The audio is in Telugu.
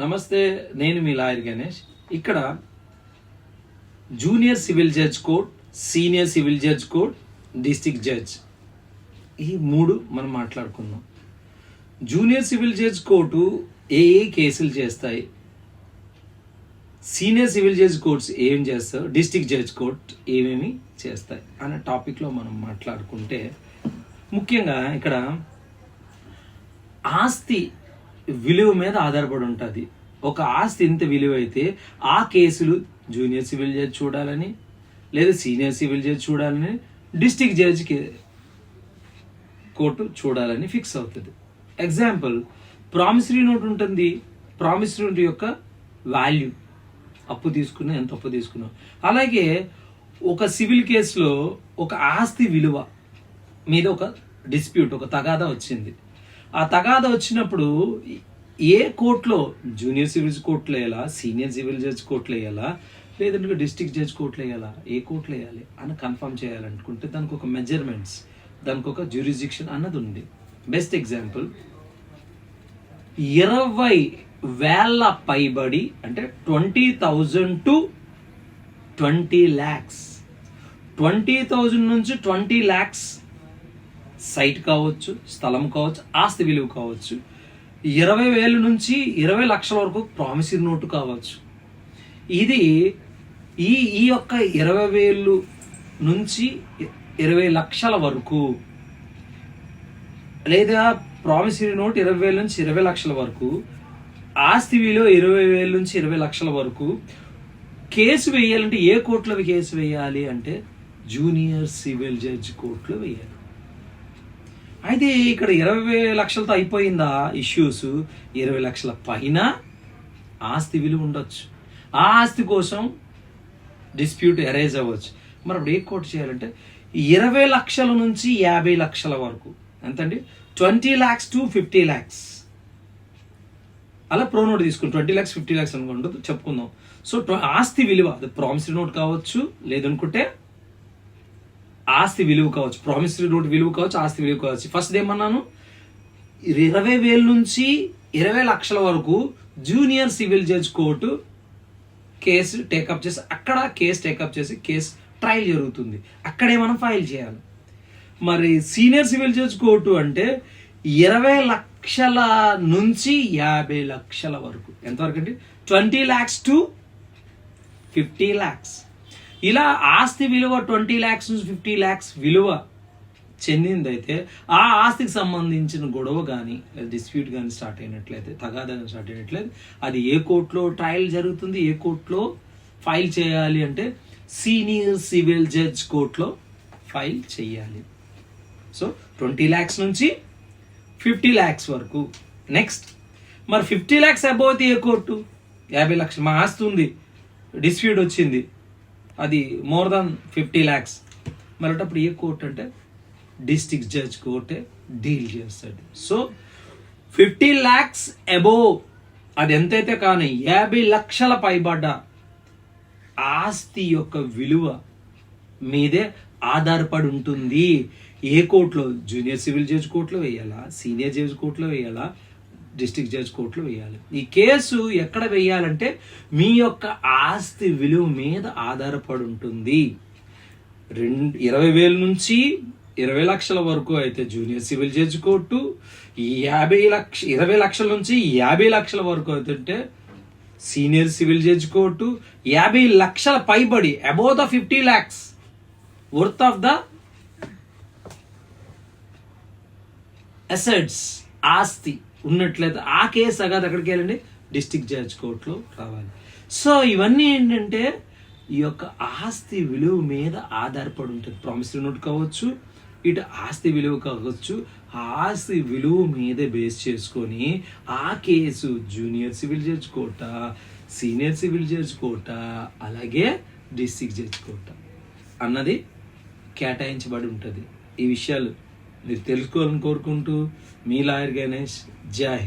నమస్తే నేను మీ లాయర్ గణేష్. ఇక్కడ junior civil judge court senior civil judge court district judge. ఈ మూడు మనం మాట్లాడుకుందాం. జూనియర్ సివిల్ జడ్జ్ కోర్టు ఏ ఏ కేసులు చేస్తాయి? సీనియర్ సివిల్ జడ్జ్ కోర్ట్స్ ఏం చేస్తారు డిస్టిక్ జడ్జ్ కోర్ట్ ఏమేమి చేస్తాయి? అనే టాపిక్లో మనం మాట్లాడుకుంటే ముఖ్యంగా ఇక్కడ ఆస్తి విలువ మీద ఆధారపడి ఉంటుంది. ఒక ఆస్తి ఇంత విలువ అయితే ఆ కేసులు జూనియర్ సివిల్ జడ్జి చూడాలని లేదా సీనియర్ సివిల్ జడ్జి చూడాలని డిస్టిక్ జడ్జికి కోర్టు చూడాలని ఫిక్స్ అవుతుంది. ఎగ్జాంపుల్ ప్రామిసరీ నోట్ ఉంటుంది. ప్రామిసరీ నోట్ యొక్క వాల్యూ అప్పు తీసుకున్నా ఎంత అప్పు తీసుకున్నాం. అలాగే ఒక సివిల్ కేసులో ఒక ఆస్తి విలువ మీద ఒక డిస్ప్యూట్ ఒక తగాదా వచ్చింది. ఆ తగాద వచ్చినప్పుడు ఏ కోర్టులో జూనియర్ సివిల్ కోర్టులో వేయాలా సీనియర్ సివిల్ జడ్జ్ కోర్టులో వేయాలా లేదంటే డిస్ట్రిక్ట్ జడ్జ్ కోర్టులో వేయాలా ఏ కోర్టులో వేయాలి అని కన్ఫర్మ్ చేయాలనుకుంటే దానికి ఒక మెజర్మెంట్స్ దానికి ఒక జ్యూరిజిక్షన్ అన్నది ఉంది. బెస్ట్ ఎగ్జాంపుల్ ఇరవై వేల పైబడి అంటే twenty thousand to twenty lakhs twenty thousand నుంచి ట్వంటీ ల్యాక్స్ సైట్ కావచ్చు స్థలం కావచ్చు ఆస్తి విలువ కావచ్చు. ఇరవై వేల నుంచి ఇరవై లక్షల వరకు ప్రామిసరీ నోటు కావచ్చు. ఇది ఈ ఈ యొక్క ఇరవై వేలు నుంచి ఇరవై లక్షల వరకు లేదా ప్రామిసరీ నోట్ ఇరవై వేల నుంచి ఇరవై లక్షల వరకు ఆస్తి విలువ ఇరవై వేల నుంచి ఇరవై లక్షల వరకు కేసు వేయాలంటే ఏ కోర్టులో కేసు వేయాలి అంటే జూనియర్ సివిల్ జడ్జి కోర్టులో వేయాలి. అయితే ఇక్కడ ఇరవై లక్షలతో అయిపోయిందా ఇష్యూస్? ఇరవై లక్షల పైన ఆస్తి విలువ ఉండొచ్చు. ఆ ఆస్తి కోసం డిస్ప్యూట్ ఎరేజ్ అవ్వచ్చు. మరి అప్పుడు ఏ కోర్టు చేయాలంటే ఇరవై లక్షల నుంచి యాభై లక్షల వరకు. ఎంతండి? Twenty lakhs to fifty lakhs అలా ప్రో నోట్ తీసుకుని ట్వంటీ ల్యాక్స్ ఫిఫ్టీ ల్యాక్స్ అనుకుంటుంది చెప్పుకుందాం. సో ఆస్తి విలువ అది ప్రామిసరీ నోట్ కావచ్చు లేదనుకుంటే ఆస్తి విలువ కావచ్చు ప్రామిసరీ నోట్ విలువ కావచ్చు ఆస్తి విలువ కావచ్చు. ఫస్ట్ ఏమన్నాను? ఇరవై వేల నుంచి ఇరవై లక్షల వరకు junior civil judge court case take up చేసి అక్కడ కేసు టేకప్ చేసి కేసు ట్రయల్ జరుగుతుంది. అక్కడే మనం ఫైల్ చేయాలి. మరి సీనియర్ సివిల్ జడ్జ్ కోర్టు అంటే ఇరవై లక్షల నుంచి యాభై లక్షల వరకు. ఎంతవరకు అంటే twenty lakhs to fifty lakhs ఇలా ఆస్తి విలువ ట్వంటీ ల్యాక్స్ నుంచి ఫిఫ్టీ ల్యాక్స్ విలువ చెందిందైతే ఆ ఆస్తికి సంబంధించిన గొడవ కానీ లేదా డిస్ప్యూట్ కానీ స్టార్ట్ అయినట్లయితే తగాదా కానీ స్టార్ట్ అయినట్లయితే అది ఏ కోర్టులో ట్రయల్ జరుగుతుంది ఏ కోర్టులో ఫైల్ చేయాలి అంటే సీనియర్ సివిల్ జడ్జ్ కోర్టులో ఫైల్ చేయాలి. సో ట్వంటీ ల్యాక్స్ నుంచి ఫిఫ్టీ ల్యాక్స్ వరకు. నెక్స్ట్ మరి ఫిఫ్టీ ల్యాక్స్ అబౌవ్ ఏ కోర్టు? యాభై లక్షలు మా ఆస్తి ఉంది డిస్ప్యూట్ వచ్చింది. అది మోర్ దాన్ ఫిఫ్టీ ల్యాక్స్ మరి అప్పుడు ఏ కోర్టు అంటే డిస్ట్రిక్ట్ జడ్జ్ కోర్టే డీల్ చేస్తాడు. సో ఫిఫ్టీ ల్యాక్స్ అబోవ్ అది ఎంతైతే కానీ యాభై లక్షల పైబడ్డ ఆస్తి యొక్క విలువ మీదే ఆధారపడి ఉంటుంది. ఏ కోర్టులో జూనియర్ సివిల్ జడ్జ్ కోర్టులో వేయాలా? సీనియర్ జడ్జ్ కోర్టులో వేయాలా? డిస్ట్రిక్ట్ జడ్జ్ కోర్టులో వేయాలి. ఈ కేసు ఎక్కడ వేయాలంటే మీ యొక్క ఆస్తి విలువ మీద ఆధారపడి ఉంటుంది రెండు ఇరవై వేల నుంచి ఇరవై లక్షల వరకు అయితే జూనియర్ సివిల్ జడ్జి కోర్టు యాభై లక్ష ఇరవై లక్షల నుంచి యాభై లక్షల వరకు అవుతుంటే సీనియర్ సివిల్ జడ్జి కోర్టు యాభై లక్షల పైబడి above the fifty lakhs worth of the assets ఆస్తి. ఉన్నట్లయితే ఆ కేసు అగాది అక్కడికి వెళ్ళండి? డిస్ట్రిక్ట్ జడ్జ్ కోర్టులో రావాలి. సో ఇవన్నీ ఏంటంటే ఈ యొక్క ఆస్తి విలువ మీద ఆధారపడి ఉంటుంది. ప్రామిసరీ నోట్ కావచ్చు ఇటు ఆస్తి విలువ కావచ్చు ఆస్తి విలువ మీదే బేస్ చేసుకొని ఆ case junior civil judge court senior civil judge court అలాగే డిస్టిక్ జడ్జ్ కోర్ట అన్నది కేటాయించబడి ఉంటుంది. ఈ విషయాలు మీరు తెలుసుకోవాలని కోరుకుంటూ మీ లాయర్ గణేష్ జై